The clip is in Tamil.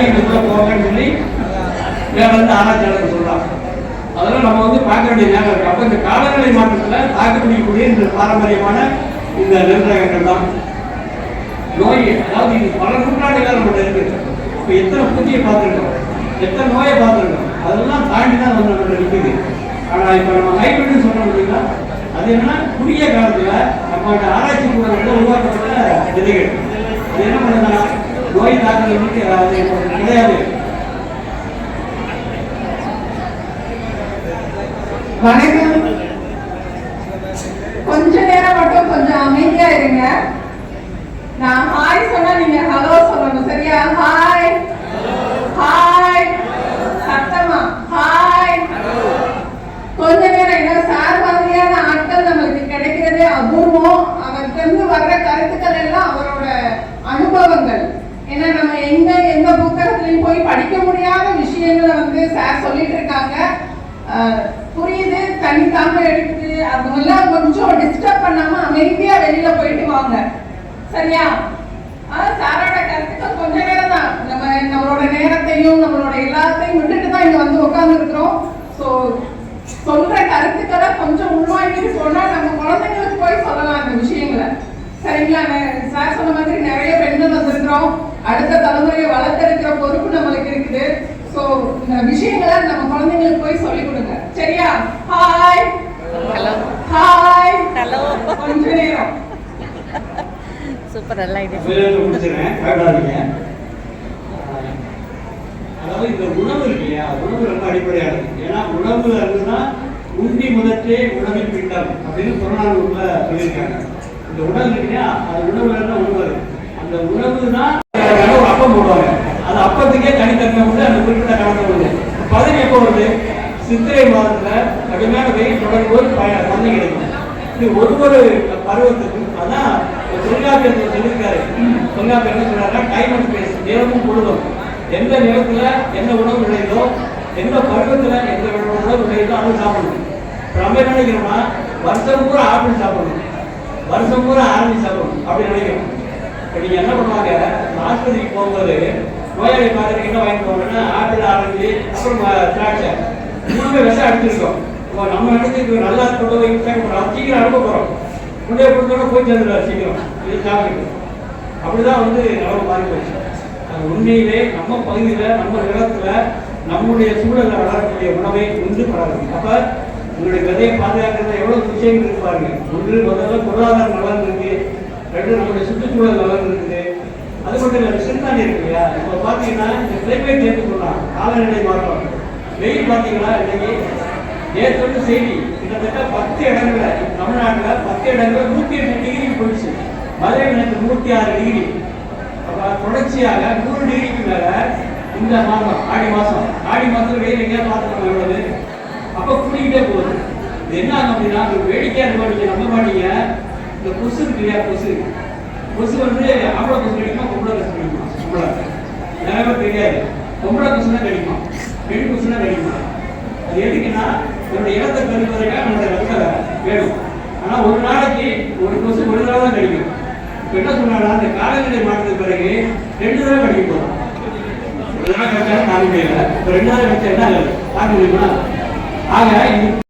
தானியங்களுக்குள்ள போங்கன்னு சொல்லி வேற வந்து ஆராய்ச்சியாளர் சொல்றாங்க. அதெல்லாம் நம்ம வந்து பார்க்க வேண்டிய நேரம் இருக்கு. அப்போ இந்த காலநிலை மாற்றத்தில் தாக்கு இந்த பாரம்பரியமான இந்த நெல்ரகங்கள் தான். நோய் அதாவது இது பல நூற்றாண்டுகளா நம்மகிட்ட இருக்குது இப்போ எத்தனை புதிய பார்த்துருக்கோம்? எத்தனை நோயை பார்த்துருக்கோம்? அதெல்லாம் தாண்டி தான் வந்து நம்மகிட்ட நிற்குது ஆனா இப்ப நம்ம ஹைபிரிட்னு சொல்றோம் இல்லைங்களா? அது என்னன்னா குறுகிய காலத்துல நம்மளோட ஆராய்ச்சி கூட உருவாக்கப்பட்ட விதைகள். அது என்ன பண்ணுதுன்னா நோய் தாக்கல் வந்து அது கிடையாது. வணக்கம். கொஞ்ச நேரம் மட்டும் கொஞ்சம் அமைதியா இருங்க. நான் ஹாய் சொன்னா நீங்க ஹலோ சொல்லணும் சரியா? ஹாய் சத்தமா ஹாய் கொஞ்ச நேரம் என்ன சார் மாதிரியான ஆட்கள் நம்மளுக்கு கிடைக்கிறதே அபூர்வம் அவர்கிட்ட இருந்து வர்ற கருத்துக்கள் எல்லாம் அவரோட அனுபவங்கள் ஏன்னா நம்ம எங்க எந்த புத்தகத்திலையும் போய் படிக்க முடியாத விஷயங்களை வந்து சார் சொல்லிட்டு இருக்காங்க. புரியுது. தனித்தாம எடுத்து அதுவெல்லாம் கொஞ்சம் டிஸ்டர்ப் பண்ணாம அமைதியா வெளியில போயிட்டு வாங்க. சரியா? சாரோட கருத்துக்கள் கொஞ்ச நேரம் தான் நம்ம நம்மளோட நேரத்தையும் நம்மளோட எல்லாத்தையும் விட்டுட்டு தான் இங்க வந்து உட்கார்ந்து இருக்கிறோம் ஸோ சொல்ற கருத்துக்களை கொஞ்சம் உள்வாங்கிட்டு சொன்னா நம்ம குழந்தைங்களுக்கு போய் சொல்லலாம் அந்த விஷயங்களை. சரிங்களா? சார் சொன்ன மாதிரி நிறைய பெண்கள் வந்திருக்கிறோம். அடுத்த தலைமுறையை வளர்த்தெடுக்கிற பொறுப்பு நம்மளுக்கு இருக்குது. ஸோ இந்த விஷயங்களை நம்ம குழந்தைங்களுக்கு போய் சொல்லிக் கொடுங்க. சரியா? ஹாய் ஹலோ ஹாய் ஹலோ கொஞ்ச நேரம். சூப்பர் நல்ல பயப்படாதீங்க அதாவது இந்த உணவு இருக்கு இல்லையா? உணவு ரொம்ப அடிப்படையானது. ஏன்னா உணவுல இருந்துதான் உண்டி முதற்றே உணவில் பிண்டம் அப்படின்னு புறநானூர்ல சொல்லியிருக்காங்க. இந்த உணவு இருக்கு இல்லையா? அது உணவு வருது. அந்த உணவு தான் அப்பம் போடுவாங்க. அந்த அப்பத்துக்கே தனித்தன்மை உண்டு அந்த குறிப்பிட்ட காலத்தில் உண்டு. பதவி எப்போ வருது? சித்திரை மாதத்துல கடுமையான வெயில் தொடரும் போது ப- பதவி கிடைக்கும் இது ஒரு ஒரு பருவத்துக்கும் அதான் தொழிலாளர்கள் சொல்லியிருக்காரு. தொழிலாளர் என்ன சொல்றாருன்னா டைம் அண்ட் ஸ்பேஸ் நேரமும் பொழுதும். எந்த நேரத்துல என்ன உணவு விளையுதோ எந்த பருவத்துல எந்த உணவு விளையுதோ அது சாப்பிடணும். நம்ம என்ன நினைக்கிறோம்னா வருஷம் பூரா ஆப்பிள் சாப்பிடணும். வருஷம் பூரா ஆரஞ்சு சாப்பிடணும். அப்படி நினைக்கிறோம். நீங்க என்ன பண்ணுவாங்க? ஆஸ்பத்திரிக்கு போகும்போது நோயாளி பார்த்துட்டு என்ன வாங்கிட்டு போகணும்னா ஆப்பிள் ஆரஞ்சு அப்புறம் திராட்சை. மூணுமே விஷம் அடிச்சிருக்கோம். இப்போ நம்ம இடத்துக்கு நல்லா தொடர்பு போய் இன்ஃபெக்ட் பண்ணுறோம் சீக்கிரம் அனுப்ப போகிறோம் கொண்டு கொடுத்தோட போய் சேர்ந்துடுவார் சீக்கிரம். இது சாப்பிட்டு அப்படிதான் வந்து நிலவு மாறி போச்சு. அது உண்மையிலே நம்ம பகுதியில் நம்ம நிலத்துல நம்முடைய சூழல்ல வளரக்கூடிய உணவை உண்டு பழகும் அப்ப உங்களுடைய விதையை பாதுகாக்கிறது எவ்வளவு விஷயங்கள் இருப்பாருங்க ஒன்று முதல்ல பொருளாதார நலன் இருக்கு. ரெண்டு நம்மளுடைய சுற்றுச்சூழல் வளர்ந்துருக்குது இருக்குது. அது மட்டும் இல்லை சிறுதானி இருக்கு இல்லையா? இப்போ பார்த்தீங்கன்னா இந்த கிளைமேட் சேர்த்து சொல்லலாம் காலநிலை மாற்றம். வெயில் பார்த்தீங்கன்னா இன்னைக்கு? ஏற்கனவே செய்தி கிட்டத்தட்ட பத்து இடங்களில் தமிழ்நாட்டில் பத்து இடங்களில் நூற்றி எட்டு டிகிரி போயிடுச்சு. மதுரை நேற்று நூற்றி ஆறு டிகிரி அப்போ தொடர்ச்சியாக நூறு டிகிரிக்கு மேலே இந்த மாதம் ஆடி மாதம். ஆடி மாதத்தில் வெயில் எங்கேயா பார்த்துக்கணும் எவ்வளவு? அப்போ கூடிக்கிட்டே போகுது. இது என்ன ஆகும் அப்படின்னா ஒரு இருக்க மாட்டீங்க நம்ப மாட்டீங்க. இந்த கொசு இருக்கு இல்லையா கொசு? கொசு வந்து ஆம்பளை கொசு கிடைக்குமா பொம்பளை கொசு கிடைக்குமா? பொம்பளை. நிறைய பேர் தெரியாது. பொம்பளை கொசு தான் கிடைக்குமா? பெண் கொசு தான் கிடைக்குமா? அது எதுக்குன்னா என்னோட இடத்தை கருதுவதற்காக நம்மளோட ரத்தம் வேணும். ஆனால் ஒரு நாளைக்கு ஒரு கொசு ஒரு தடவை தான் கிடைக்கும். இப்போ என்ன சொன்னாங்கன்னா அந்த காலநிலை மாற்றத்துக்கு பிறகு ரெண்டு தடவை கடிக்க போதும் ஒரு தடவை கடிச்சாலும் தாங்க முடியல இப்ப ரெண்டு தடவை கடிச்சா என்ன ஆகுது? ஆக இது